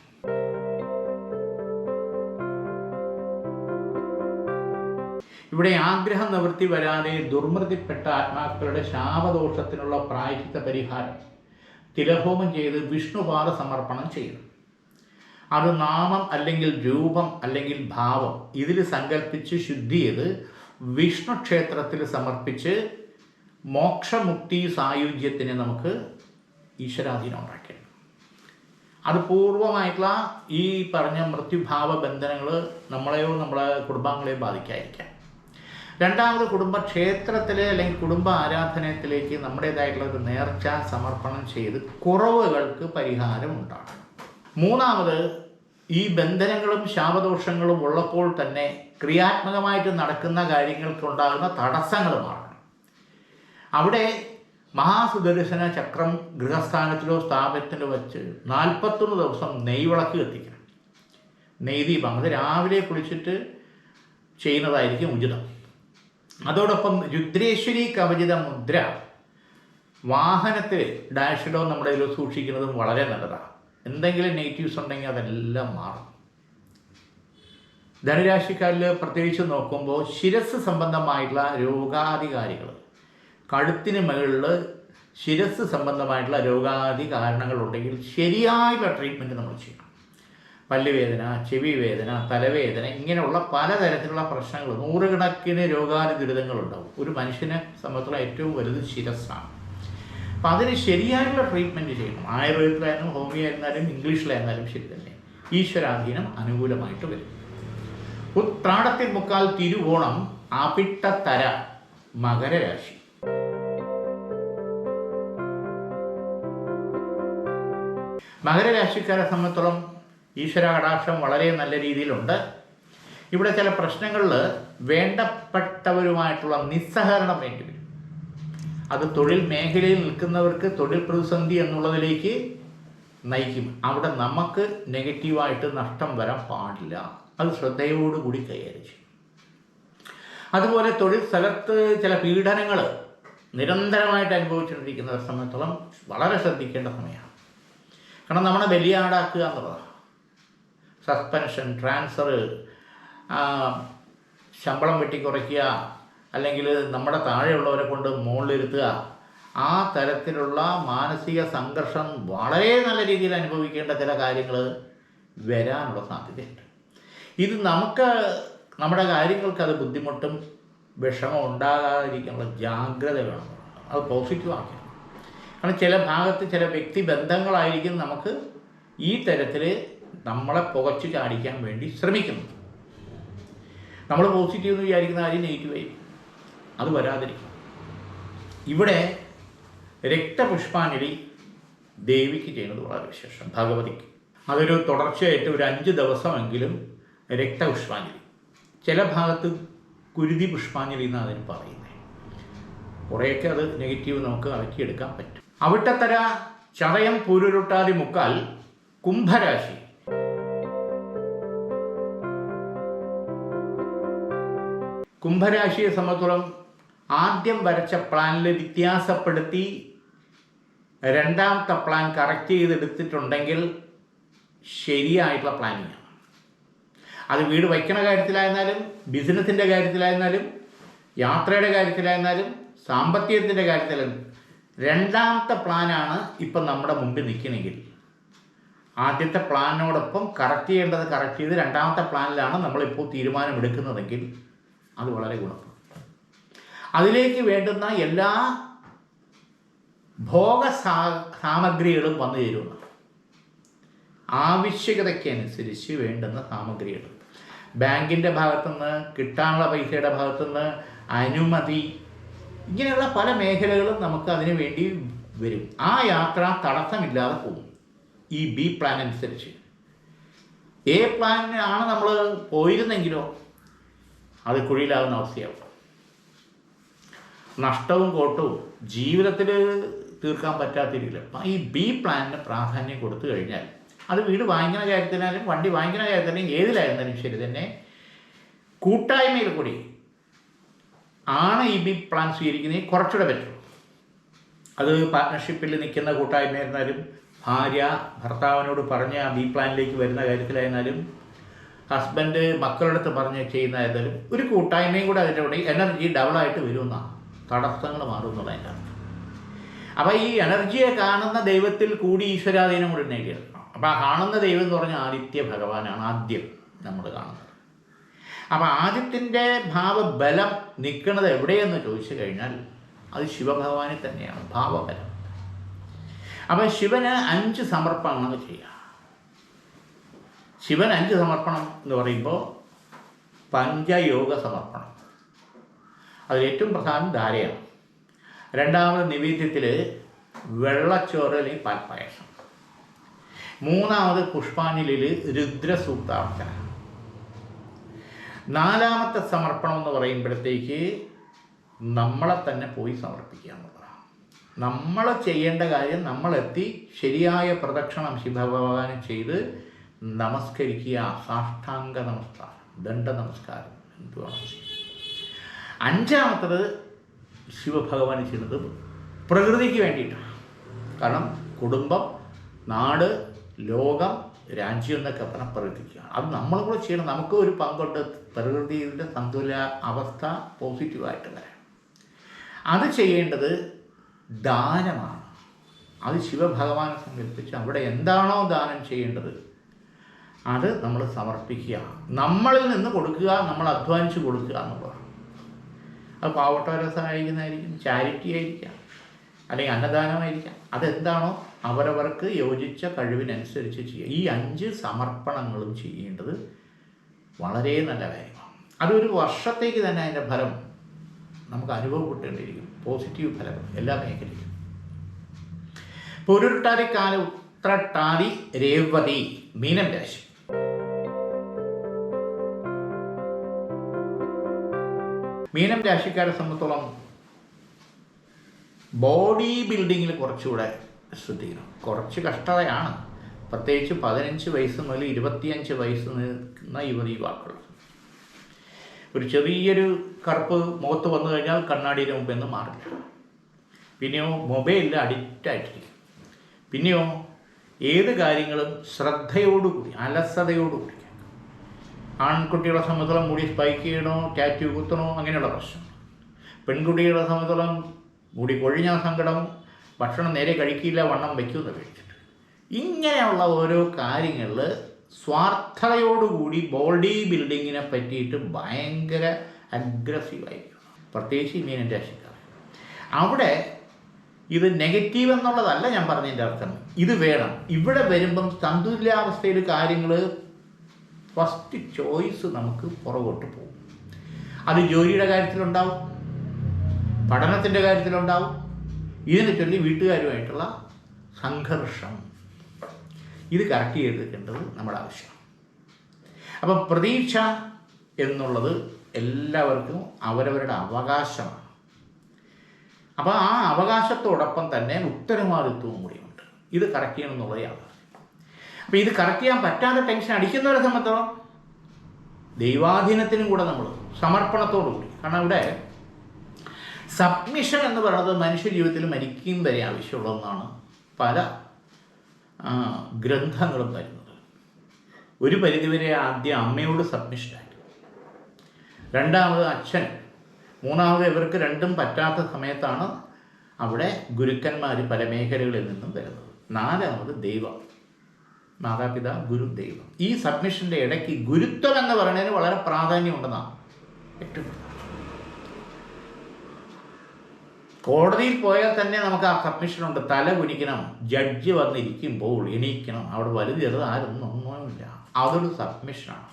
ഇവിടെ ആഗ്രഹ നിവൃത്തി വരാതെ ദുർമൃതിപ്പെട്ട ആത്മാക്കളുടെ ശാപദോഷത്തിനുള്ള പ്രായച്ചിത്ത പരിഹാരം തിലഹോമം ചെയ്ത് വിഷ്ണുപാദ സമർപ്പണം ചെയ്യണം അത് നാമം അല്ലെങ്കിൽ രൂപം അല്ലെങ്കിൽ ഭാവം ഇതിൽ സങ്കല്പിച്ച് ശുദ്ധി ചെയ്ത് വിഷ്ണു ക്ഷേത്രത്തിൽ സമർപ്പിച്ച് മോക്ഷമുക്തി സായുജ്യത്തിന് നമുക്ക് ഈശ്വരാധീനം ഉണ്ടാക്കിയത്. അത് പൂർവമായിട്ടുള്ള ഈ പറഞ്ഞ മൃത്യുഭാവ ബന്ധനങ്ങൾ നമ്മളെയോ നമ്മളെ കുടുംബാംഗങ്ങളെയോ ബാധിക്കാതിരിക്കാം രണ്ടാമത് കുടുംബക്ഷേത്രത്തിലെ അല്ലെങ്കിൽ കുടുംബ ആരാധനത്തിലേക്ക് നമ്മുടേതായിട്ടുള്ള ഒരു നേർച്ച സമർപ്പണം ചെയ്ത് കുറവുകൾക്ക് പരിഹാരം ഉണ്ടാകും മൂന്നാമത് ഈ ബന്ധനങ്ങളും ശാപദോഷങ്ങളും ഉള്ളപ്പോൾ തന്നെ ക്രിയാത്മകമായിട്ട് നടക്കുന്ന കാര്യങ്ങൾക്കുണ്ടാകുന്ന തടസ്സങ്ങൾ മാറണം അവിടെ മഹാസുദർശന ചക്രം ഗൃഹസ്ഥാനത്തിലോ സ്ഥാപനത്തിലോ വെച്ച് നാൽപ്പത്തൊന്ന് ദിവസം നെയ്വിളക്ക് കത്തിക്കണം. നെയ്ദീപം അത് രാവിലെ കുളിച്ചിട്ട് ചെയ്യുന്നതായിരിക്കും ഉചിതം. അതോടൊപ്പം രുദ്രേശ്വരി കവചിത മുദ്ര. വാഹനത്തിൽ ഡാഷിലോ നമ്മുടെ ഇതിൽ സൂക്ഷിക്കുന്നതും വളരെ നല്ലതാണ്. എന്തെങ്കിലും നെഗറ്റീവ്സ് ഉണ്ടെങ്കിൽ അതെല്ലാം മാറും. ധനുരാശിക്കാരിൽ പ്രത്യേകിച്ച് നോക്കുമ്പോൾ ശിരസ് സംബന്ധമായിട്ടുള്ള രോഗാധികാരികൾ കഴുത്തിന് മുകളിൽ ശിരസ് സംബന്ധമായിട്ടുള്ള രോഗാദി കാരണങ്ങളുണ്ടെങ്കിൽ ശരിയായുള്ള ട്രീറ്റ്മെന്റ് നമ്മൾ ചെയ്യണം. പല്ലുവേദന ചെവി വേദന തലവേദന ഇങ്ങനെയുള്ള പലതരത്തിലുള്ള പ്രശ്നങ്ങൾ നൂറുകണക്കിന് രോഗാനുദുരിതങ്ങളുണ്ടാവും ഒരു മനുഷ്യനെ സംബന്ധിച്ചുള്ള ഏറ്റവും വലുത് ശിരസ്സാണ്. അപ്പം അതിന് ശരിയായിട്ടുള്ള ട്രീറ്റ്മെന്റ് ചെയ്യണം. ആയുർവേദത്തിലായാലും ഹോമിയോ ആയിരുന്നാലും ഇംഗ്ലീഷിലായിരുന്നാലും ശരി തന്നെ. ഈശ്വരാധീനം അനുകൂലമായിട്ട് വരും. ഉത്രാടത്തിൽ മുക്കാൽ തിരുവോണം അപിട്ടത്തര മകരരാശി. മകരരാശിക്കാരെ സംബന്ധിച്ചോളം ഈശ്വര കടാക്ഷം വളരെ നല്ല രീതിയിലുണ്ട്. ഇവിടെ ചില പ്രശ്നങ്ങളിൽ വേണ്ടപ്പെട്ടവരുമായിട്ടുള്ള നിസ്സഹകരണം വേണ്ടി വരും അത് തൊഴിൽ മേഖലയിൽ നിൽക്കുന്നവർക്ക് തൊഴിൽ പ്രതിസന്ധി എന്നുള്ളതിലേക്ക് നയിക്കും. അവിടെ നമുക്ക് നെഗറ്റീവായിട്ട് നഷ്ടം വരാൻ പാടില്ല. അത് ശ്രദ്ധയോടുകൂടി കൈകാര്യം ചെയ്യും. അതുപോലെ തൊഴിൽ സ്ഥലത്ത് ചില പീഡനങ്ങൾ നിരന്തരമായിട്ട് അനുഭവിച്ചുകൊണ്ടിരിക്കുന്നവരെ സംബന്ധിച്ചോളം വളരെ ശ്രദ്ധിക്കേണ്ട സമയമാണ്. കാരണം നമ്മളെ ബലിയാടാക്കുക എന്നുള്ളതാണ്. സസ്പെൻഷൻ ട്രാൻസ്ഫർ ശമ്പളം വെട്ടിക്കുറയ്ക്കുക അല്ലെങ്കിൽ നമ്മുടെ താഴെയുള്ളവരെ കൊണ്ട് മുകളിലിരുത്തുക ആ തരത്തിലുള്ള മാനസിക സംഘർഷം വളരെ നല്ല രീതിയിൽ അനുഭവിക്കേണ്ട ചില കാര്യങ്ങൾ വരാനുള്ള സാധ്യതയുണ്ട്. ഇത് നമുക്ക് നമ്മുടെ കാര്യങ്ങൾക്ക് അത് ബുദ്ധിമുട്ടും വിഷമം ഉണ്ടാകാതിരിക്കാനുള്ള ജാഗ്രത വേണം അത് പോസിറ്റീവ് കാരണം ചില ഭാഗത്ത് ചില വ്യക്തി ബന്ധങ്ങളായിരിക്കും നമുക്ക് ഈ തരത്തിൽ നമ്മളെ പുകച്ചു ചാടിക്കാൻ വേണ്ടി ശ്രമിക്കുന്നു. നമ്മൾ പോസിറ്റീവ് എന്ന് വിചാരിക്കുന്ന കാര്യം നെഗറ്റീവായി അത് വരാതിരിക്കും. ഇവിടെ രക്തപുഷ്പാഞ്ജലി ദേവിക്ക് ചെയ്യുന്നത് വളരെ വിശേഷം. ഭഗവതിക്ക്. അതൊരു തുടർച്ചയായിട്ട് ഒരു അഞ്ച് ദിവസമെങ്കിലും രക്തപുഷ്പാഞ്ജലി. ചില ഭാഗത്ത് കുരുതി പുഷ്പാഞ്ജലി എന്നാണ് അതിന് പറയുന്നത്. കുറേയൊക്കെ അത് നെഗറ്റീവ് നമുക്ക് അകറ്റിയെടുക്കാൻ പറ്റും. അവിട്ടത്തര ചതയം പൂരുരുട്ടാതി മുക്കാൽ കുംഭരാശി. കുംഭരാശിയെ സംബന്ധിച്ചോളം ആദ്യം വരച്ച പ്ലാനിൽ വ്യത്യാസപ്പെടുത്തി രണ്ടാമത്തെ പ്ലാൻ കറക്റ്റ് ചെയ്തെടുത്തിട്ടുണ്ടെങ്കിൽ ശരിയായിട്ടുള്ള പ്ലാനിങ്ങാണ് അത് വീട് വയ്ക്കണ കാര്യത്തിലായിരുന്നാലും ബിസിനസ്സിന്റെ കാര്യത്തിലായിരുന്നാലും യാത്രയുടെ കാര്യത്തിലായിരുന്നാലും സാമ്പത്തികത്തിന്റെ കാര്യത്തിലും രണ്ടാമത്തെ പ്ലാനാണ് ഇപ്പം നമ്മുടെ മുമ്പിൽ നിൽക്കണമെങ്കിൽ ആദ്യത്തെ പ്ലാനിനോടൊപ്പം കറക്റ്റ് ചെയ്യേണ്ടത് കറക്റ്റ് ചെയ്ത് രണ്ടാമത്തെ പ്ലാനിലാണ് നമ്മളിപ്പോൾ തീരുമാനമെടുക്കുന്നതെങ്കിൽ അത് വളരെ ഗുണം. അതിലേക്ക് വേണ്ടുന്ന എല്ലാ ഭോഗ സാമഗ്രികളും വന്നു ചേരുന്നു ആവശ്യകതയ്ക്കനുസരിച്ച് വേണ്ടുന്ന സാമഗ്രികൾ. ബാങ്കിന്റെ ഭാഗത്തുനിന്ന് കിട്ടാനുള്ള പൈസയുടെ ഭാഗത്തു നിന്ന് അനുമതി ഇങ്ങനെയുള്ള പല മേഖലകളും നമുക്ക് അതിനു വേണ്ടി വരും. ആ യാത്ര തടസ്സമില്ലാതെ പോകും. ഈ ബി പ്ലാൻ അനുസരിച്ച്. എ പ്ലാനിനാണ് നമ്മൾ പോയിരുന്നെങ്കിലോ അത് കുഴിയിലാകുന്ന അവസ്ഥയാവും. നഷ്ടവും കോട്ടവും ജീവിതത്തിൽ തീർക്കാൻ പറ്റാത്ത രീതിയിൽ അപ്പം ഈ ബി പ്ലാനിന് പ്രാധാന്യം കൊടുത്തു കഴിഞ്ഞാൽ അത് വീട് വാങ്ങിക്കുന്ന കാര്യത്തിനാലും വണ്ടി വാങ്ങിക്കുന്ന കാര്യത്തിലായാലും ഏതിലായിരുന്നാലും ശരി തന്നെ കൂട്ടായ്മയിൽ കൂടി ആണ് ഈ ബി പ്ലാൻ സ്വീകരിക്കുന്നത് കുറച്ചുകൂടെ പറ്റും. അത് പാർട്ട്ണർഷിപ്പിൽ നിൽക്കുന്ന കൂട്ടായ്മയായിരുന്നാലും ഭാര്യ ഭർത്താവിനോട് പറഞ്ഞ് ആ ബി പ്ലാനിലേക്ക് വരുന്ന കാര്യത്തിലായിരുന്നാലും ഹസ്ബൻഡ് മക്കളുടെ അടുത്ത് പറഞ്ഞ് ഏതായാലും ഒരു കൂട്ടായ്മയും കൂടെ അതിന്റെ കൂടെ എനർജി ഡബിളായിട്ട് വരുമെന്നാണ് തടസ്സങ്ങൾ മാറും എന്നുള്ളതിന്റെ അർത്ഥം. അപ്പോൾ ഈ എനർജിയെ കാണുന്ന ദൈവത്തിൽ കൂടി ഈശ്വരാധീനം കൂടി നേടിയെടുക്കണം അപ്പോൾ ആ കാണുന്ന ദൈവം എന്ന് പറഞ്ഞാൽ ആദിത്യ ഭഗവാനാണ് ആദ്യം നമ്മൾ കാണുന്നത്. അപ്പോൾ ആദ്യത്തിന്റെ ഭാവബലം നിൽക്കുന്നത് എവിടെയെന്ന് ചോദിച്ചു കഴിഞ്ഞാൽ അത് ശിവഭഗവാനിൽ തന്നെയാണ് ഭാവബലം. അപ്പം ശിവന് അഞ്ച് സമർപ്പണങ്ങൾ ചെയ്യുക ശിവൻ അഞ്ച് സമർപ്പണം എന്ന് പറയുമ്പോൾ പഞ്ചയോഗ സമർപ്പണം അതിലേറ്റവും പ്രധാനം ധാരയാണ്. രണ്ടാമത് നിവേദ്യത്തിൽ വെള്ളച്ചോറ് അല്ലെങ്കിൽ പാൽപ്പായസം. മൂന്നാമത് പുഷ്പാഞ്ജലിയിൽ രുദ്രസൂക്താർച്ചന. നാലാമത്തെ സമർപ്പണം എന്ന് പറയുമ്പോഴത്തേക്ക് നമ്മളെ തന്നെ പോയി സമർപ്പിക്കുക എന്നുള്ളതാണ്. നമ്മൾ ചെയ്യേണ്ട കാര്യം നമ്മളെത്തി ശരിയായ പ്രദക്ഷിണം ശിവഭഗവാന് ചെയ്ത് നമസ്കരിക്കുക സാഷ്ടാംഗ നമസ്കാരം ദണ്ഡ നമസ്കാരം എന്തുവാണ് അഞ്ചാമത്തത് ശിവഭഗവാൻ ചെയ്യുന്നത് പ്രകൃതിക്ക് വേണ്ടിയിട്ടാണ്. കാരണം കുടുംബം നാട് ലോകം രാജ്യം എന്നൊക്കെ പറഞ്ഞാൽ പ്രകൃതിക്കാണ് അത് നമ്മൾ കൂടെ ചെയ്യണം. നമുക്ക് ഒരു പങ്കുണ്ട്. പ്രകൃതിയുടെ സന്തുല അവസ്ഥ പോസിറ്റീവായിട്ട് വരാൻ. അത് ചെയ്യേണ്ടത് ദാനമാണ്. അത് ശിവഭഗവാനെ സങ്കല്പിച്ച് അവിടെ എന്താണോ ദാനം ചെയ്യേണ്ടത് അത് നമ്മൾ സമർപ്പിക്കുക. നമ്മളിൽ നിന്ന് കൊടുക്കുക നമ്മൾ അധ്വാനിച്ച് കൊടുക്കുക എന്നുള്ളതാണ്. അത് പാവപ്പെട്ടവരെ സഹായിക്കുന്നതായിരിക്കും ചാരിറ്റി ആയിരിക്കാം അല്ലെങ്കിൽ അന്നദാനമായിരിക്കാം. അതെന്താണോ അവരവർക്ക് യോജിച്ച കഴിവിനനുസരിച്ച് ചെയ്യുക. ഈ അഞ്ച് സമർപ്പണങ്ങളും ചെയ്യേണ്ടത് വളരെ നല്ല കാര്യമാണ്. അതൊരു വർഷത്തേക്ക് തന്നെ അതിന്റെ ഫലം നമുക്ക് അനുഭവപ്പെട്ടുകൊണ്ടിരിക്കും. പോസിറ്റീവ് ഫലം എല്ലാ മേഖലയിലും. പൊരുട്ടാതിക്കാല ഉത്രട്ടാതി രേവതി മീനം രാശി. മീനം രാശിക്കാരെ സംബന്ധിച്ചോളം ബോഡി ബിൽഡിങ്ങിൽ കുറച്ചുകൂടെ ശ്രദ്ധിക്കണം. കുറച്ച് കഷ്ടതയാണ്. പ്രത്യേകിച്ച് പതിനഞ്ച് വയസ്സ് മുതൽ ഇരുപത്തിയഞ്ച് വയസ്സ് നിൽക്കുന്ന യുവതി യുവാക്കൾ. ഒരു ചെറിയൊരു കറുപ്പ് മുഖത്ത് വന്നു കഴിഞ്ഞാൽ കണ്ണാടിയുടെ മുമ്പിൽ നിന്ന് മാറില്ല. പിന്നെയോ മൊബൈലിൽ അഡിക്റ്റ് ആയിട്ടിരിക്കും. പിന്നെയോ ഏത് കാര്യങ്ങളും ശ്രദ്ധയോടുകൂടി അലസതയോടുകൂടി ആൺകുട്ടികളെ സംബന്ധിച്ചോളം മുടി സ്പൈക്ക് ചെയ്യണോ ടാറ്റു കുത്തണോ അങ്ങനെയുള്ള പ്രശ്നം. പെൺകുട്ടികളെ സംബന്ധിച്ചോളം മുടി കൊഴിഞ്ഞ സങ്കടം ഭക്ഷണം നേരെ കഴിക്കില്ല വണ്ണം വയ്ക്കുമെന്ന് കഴിച്ചിട്ട് ഇങ്ങനെയുള്ള ഓരോ കാര്യങ്ങളിൽ സ്വാർത്ഥതയോടുകൂടി ബോഡി ബിൽഡിങ്ങിനെ പറ്റിയിട്ട് ഭയങ്കര അഗ്രസീവായിരിക്കും പ്രത്യേകിച്ച് മീനൻ രാശിക്കാർ അവിടെ ഇത് നെഗറ്റീവ് എന്നുള്ളതല്ല ഞാൻ പറഞ്ഞതിന്റെ അർത്ഥം. ഇത് വേണം. ഇവിടെ വരുമ്പം സന്തുലിതാവസ്ഥയിൽ കാര്യങ്ങൾ ഫസ്റ്റ് ചോയ്സ് നമുക്ക് പുറകോട്ട് പോകും. അത് ജോലിയുടെ കാര്യത്തിലുണ്ടാവും പഠനത്തിന്റെ കാര്യത്തിലുണ്ടാവും ഇതിനെ ചൊല്ലി വീട്ടുകാരുമായിട്ടുള്ള സംഘർഷം. ഇത് കറക്റ്റ് ചെയ്തെടുക്കേണ്ടത് നമ്മുടെ ആവശ്യമാണ്. അപ്പം പ്രതീക്ഷ എന്നുള്ളത് എല്ലാവർക്കും അവരവരുടെ അവകാശമാണ്. അപ്പോൾ ആ അവകാശത്തോടൊപ്പം തന്നെ ഉത്തരവാദിത്വവും കൂടിയുണ്ട്. ഇത് കറക്റ്റ് ചെയ്യണം എന്നുള്ളത് യാഥാർത്ഥ്യം അപ്പോൾ ഇത് കറക്റ്റ് ചെയ്യാൻ പറ്റാതെ ടെൻഷൻ അടിക്കുന്നവരെ സംബന്ധിച്ചോളം ദൈവാധീനത്തിനും കൂടെ നമ്മൾ സമർപ്പണത്തോടു കൂടി. കാരണം ഇവിടെ സബ്മിഷൻ എന്ന് പറയുന്നത് മനുഷ്യ ജീവിതത്തിൽ മരിക്കും വരെ ആവശ്യമുള്ള ഒന്നാണ്. പല ഗ്രന്ഥങ്ങളും വരുന്നത്. ഒരു പരിധിവരെ ആദ്യം അമ്മയോട് സബ്മിഷനായി രണ്ടാമത് അച്ഛൻ. മൂന്നാമത് ഇവർക്ക് രണ്ടും പറ്റാത്ത സമയത്താണ് അവിടെ ഗുരുക്കന്മാർ പല മേഖലകളിൽ നിന്നും വരുന്നത്. നാലാമത് ദൈവം. മാതാപിതാ ഗുരു ദൈവം. ഈ സബ്മിഷന്റെ ഇടയ്ക്ക് ഗുരുത്വം എന്ന് പറയുന്നതിന് വളരെ പ്രാധാന്യമുണ്ടെന്നാണ് ഏറ്റവും കോടതിയിൽ പോയാൽ തന്നെ നമുക്ക് ആ സബ്മിഷനുണ്ട് തല കുനിക്കണം. ജഡ്ജ് വന്നിരിക്കുമ്പോൾ എണീക്കണം. അവിടെ വലുത് ചെറുത് ആരൊന്നും ഒന്നുമില്ല. അതൊരു സബ്മിഷനാണ്.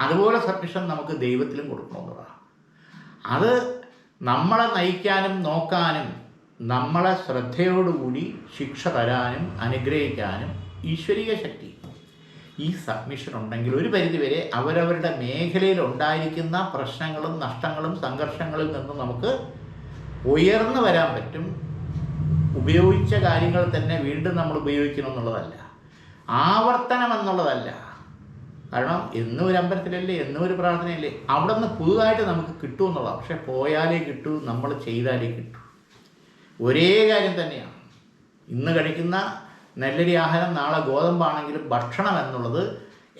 അതുപോലെ സബ്മിഷൻ നമുക്ക് ദൈവത്തിലും കൊടുക്കണമെന്നുള്ളതാണ് അത് നമ്മളെ നയിക്കാനും നോക്കാനും നമ്മളെ ശ്രദ്ധയോടുകൂടി ശിക്ഷ തരാനും അനുഗ്രഹിക്കാനും ഈശ്വരീയ ശക്തി. ഈ സബ്മിഷൻ ഉണ്ടെങ്കിൽ ഒരു പരിധിവരെ അവരവരുടെ മേഖലയിൽ ഉണ്ടായിരിക്കുന്ന പ്രശ്നങ്ങളും നഷ്ടങ്ങളും സംഘർഷങ്ങളിൽ നിന്നും നമുക്ക് ഉയർന്നു വരാൻ പറ്റും. ഉപയോഗിച്ച കാര്യങ്ങൾ തന്നെ വീണ്ടും നമ്മൾ ഉപയോഗിക്കണം എന്നുള്ളതല്ല. ആവർത്തനം എന്നുള്ളതല്ല. കാരണം എന്നും ഒരു അമ്പലത്തിലല്ലേ എന്നും ഒരു പ്രാർത്ഥനയല്ലേ? അവിടെ നിന്ന് പുതുതായിട്ട് നമുക്ക് കിട്ടും എന്നുള്ളതാണ് പക്ഷെ പോയാലേ കിട്ടൂ നമ്മൾ ചെയ്താലേ കിട്ടൂ. ഒരേ കാര്യം തന്നെയാണ്. ഇന്ന് കഴിക്കുന്ന നെല്ലരി ആഹാരം നാളെ ഗോതമ്പാണെങ്കിലും ഭക്ഷണം എന്നുള്ളത്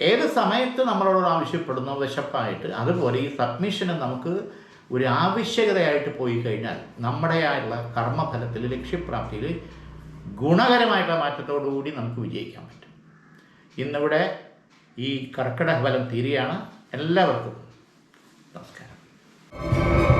ഏത് സമയത്ത് നമ്മളോട് ആവശ്യപ്പെടുന്നു വിശപ്പായിട്ട് അതുപോലെ ഈ സബ്മിഷന് നമുക്ക് ഒരു ആവശ്യകതയായിട്ട് പോയി കഴിഞ്ഞാൽ നമ്മുടെയായുള്ള കർമ്മഫലത്തിൽ ലക്ഷ്യപ്രാപ്തിയിൽ ഗുണകരമായിട്ടുള്ള മാറ്റത്തോടുകൂടി നമുക്ക് വിജയിക്കാൻ പറ്റും. ഇന്നിവിടെ ഈ കർക്കിടക ഫലം തീരുകയാണ്. എല്ലാവർക്കും നമസ്കാരം.